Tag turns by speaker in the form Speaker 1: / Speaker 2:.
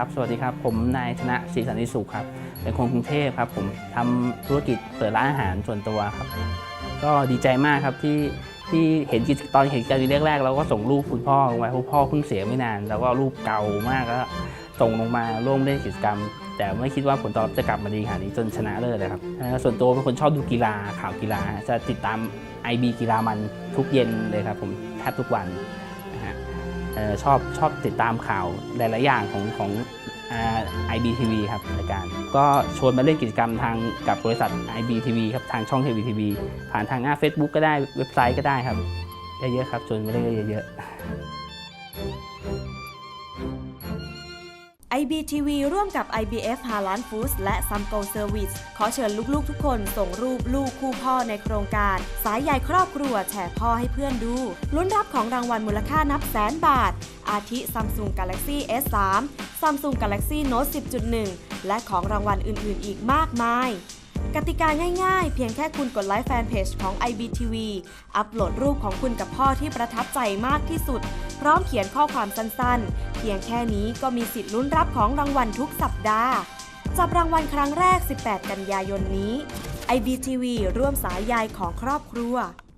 Speaker 1: ครับ สวัสดีครับ ผมนายธนะศรีสันติสุขครับ เป็นคนกรุงเทพครับ ผมทำธุรกิจเปิดร้านอาหารส่วนตัวครับ ก็ดีใจมากครับที่ที่เห็นกิจตอนเห็นกิจกรรมแรกๆเราก็ส่งรูปคุณพ่อลงไปเพราะพ่อเพิ่งเสียไม่นาน แล้วก็รูปเก่ามากแล้วส่งลงมาร่วมเล่นกิจกรรม แต่ไม่คิดว่าผลตอบรับจะกลับมาดีขนาดนี้จนชนะเลิศเลยครับส่วนตัวเป็นคนชอบดูกีฬาข่าวกีฬา จะติดตาม IB กีฬามันทุกเย็นเลยครับผมแทบทุกวันนะฮะ ชอบชอบติดตามข่าวหลาย ๆ อย่างของของไอบีทีวีครับรายการ ก็ชวนมาเล่นกิจกรรมทางกับบริษัท IBTV ครับทางช่อง KBTV ผ่านทางหน้า Facebook ก็ได้เว็บไซต์ก็ได้ครับเยอะ ๆ ครับชวนมาเล่นเยอะ ๆ
Speaker 2: IBTV ร่วมกับ IBF h a l a n Foods และ Samgo Service ขอเชิญลูกๆทุกคนส่งรูปลูกคู่พ่อในโครงการ สายใหญ่ครอบครัวแชร์พ่อให้เพื่อนดู ลุ้นรับของรางวัลมูลค่านับแสนบาท อาทิ Samsung Galaxy S3 Samsung Galaxy Note 10.1 และของรางวัลอื่นๆ อีกมากมาย กติกาง่ายๆ เพียงแค่คุณกดไลค์แฟนเพจของ IBTV อัปโหลดรูปของคุณกับพ่อที่ประทับใจมากที่สุด พร้อมเขียนข้อความสั้นๆ เพียงแค่นี้ก็มีสิทธิ์ลุ้นรับของรางวัลทุกสัปดาห์ จับรางวัลครั้งแรก 18 กันยายนนี้ IBTV ร่วมสายใยของครอบครัว